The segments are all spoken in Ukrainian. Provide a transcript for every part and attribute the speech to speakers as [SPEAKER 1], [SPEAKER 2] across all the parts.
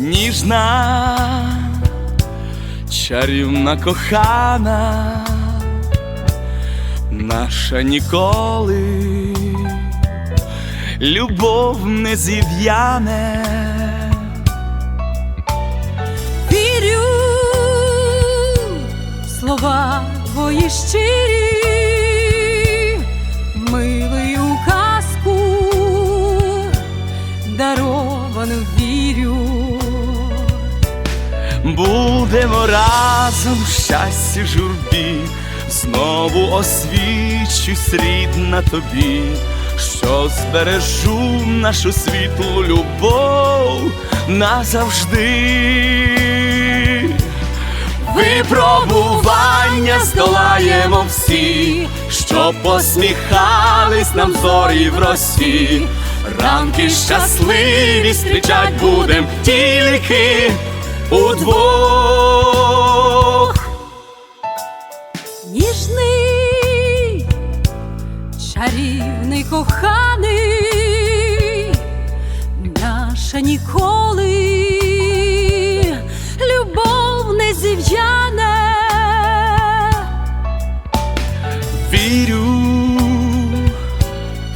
[SPEAKER 1] ніжна, чарівна кохана, наша ніколи, любов не зів'яне.
[SPEAKER 2] Вірю слова твої щирі,
[SPEAKER 1] Будемо разом в щасті журбі, знову освічусь рідна тобі, що збережу нашу світлу любов назавжди. Випробування здолаємо всі, що посміхались нам зорі в росі. Ранки щасливі зустрічать будем тільки удвох.
[SPEAKER 2] Ніжний, чарівний коханий, наша ніколи любов не зів'яне.
[SPEAKER 1] Вірю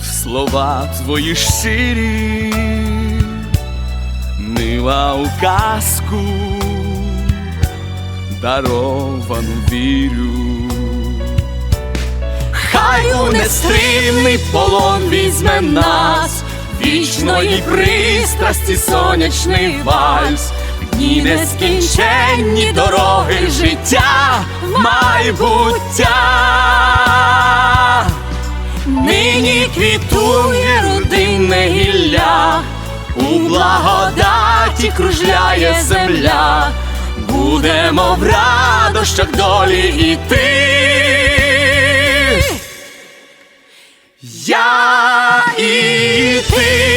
[SPEAKER 1] в слова твої щирі, мила у казку, даровану вірю. Хай у нестримний полон візьме нас, вічної пристрасті сонячний вальс, дні нескінченні дороги життя майбуття. Нині квітує родинне гілля, у святі кружляє земля, будемо в радощах долі йти. Я і ти